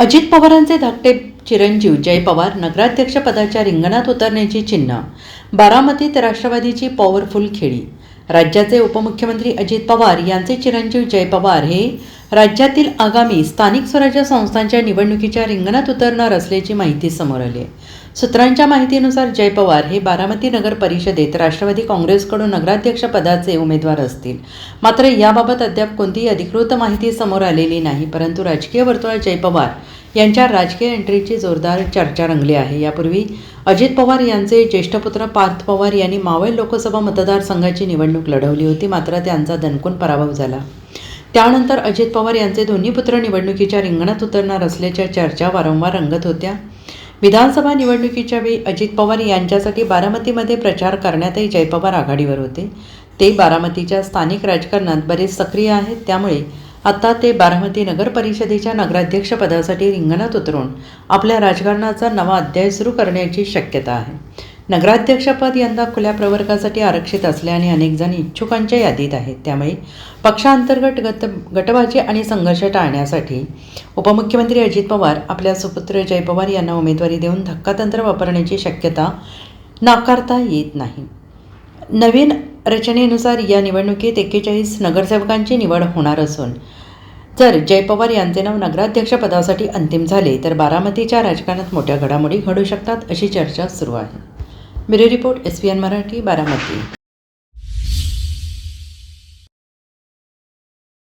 अजित पवारांचे धाकटे चिरंजीव जय पवार नगराध्यक्षपदाच्या रिंगणात उतरण्याची चिन्ह बारामतीत राष्ट्रवादीची पॉवरफुल खेळी. राज्याचे उपमुख्यमंत्री अजित पवार यांचे चिरंजीव जय पवार हे राज्यातील आगामी स्थानिक स्वराज्य संस्थांच्या निवडणुकीच्या रिंगणात उतरणार असल्याची माहिती समोर आली आहे. सूत्रांच्या माहितीनुसार जय पवार हे बारामती नगर परिषदेत राष्ट्रवादी काँग्रेसकडून नगराध्यक्षपदाचे उमेदवार असतील. मात्र याबाबत अद्याप कोणतीही अधिकृत माहिती समोर आलेली नाही परंतु राजकीय वर्तुळात जय पवार यांच्या राजकीय एंट्रीची जोरदार चर्चा रंगली आहे. यापूर्वी अजित पवार यांचे ज्येष्ठ पुत्र पार्थ पवार यांनी मावळ लोकसभा मतदारसंघाची निवडणूक लढवली होती मात्र त्यांचा दणकून पराभव झाला. त्यानंतर अजित पवार यांचे दोन्ही पुत्र निवडणुकीच्या रिंगणात उतरणार असल्याच्या चर्चा वारंवार रंगत होत्या. विधानसभा निवडणुकीच्या वेळी अजित पवार यांच्यासाठी बारामतीमध्ये प्रचार करण्यातही जय पवार आघाडीवर होते. ते बारामतीच्या स्थानिक राजकारणात बरेच सक्रिय आहेत. त्यामुळे आता ते बारामती नगर परिषदेच्या नगराध्यक्षपदासाठी रिंगणात उतरून आपल्या राजकारणाचा नवा अध्याय सुरू करण्याची शक्यता आहे. नगराध्यक्षपद यंदा खुल्या प्रवर्गासाठी आरक्षित असल्याने अनेक जण इच्छुकांच्या यादीत आहेत. त्यामुळे पक्षांतर्गत गट गटबाजी आणि संघर्ष टाळण्यासाठी उपमुख्यमंत्री अजित पवार आपल्या सुपुत्र जय पवार यांना उमेदवारी देऊन धक्कातंत्र वापरण्याची शक्यता नाकारता येत नाही. नवीन रचनेनुसार या निवडणुकीत एक्केचाळीस नगरसेवकांची निवड होणार असून जर जय पवार यांचे नाव नगराध्यक्षपदासाठी अंतिम झाले तर बारामतीच्या राजकारणात मोठ्या घडामोडी घडू शकतात अशी चर्चा सुरू आहे. Bureau report S P N Marathi Baramati.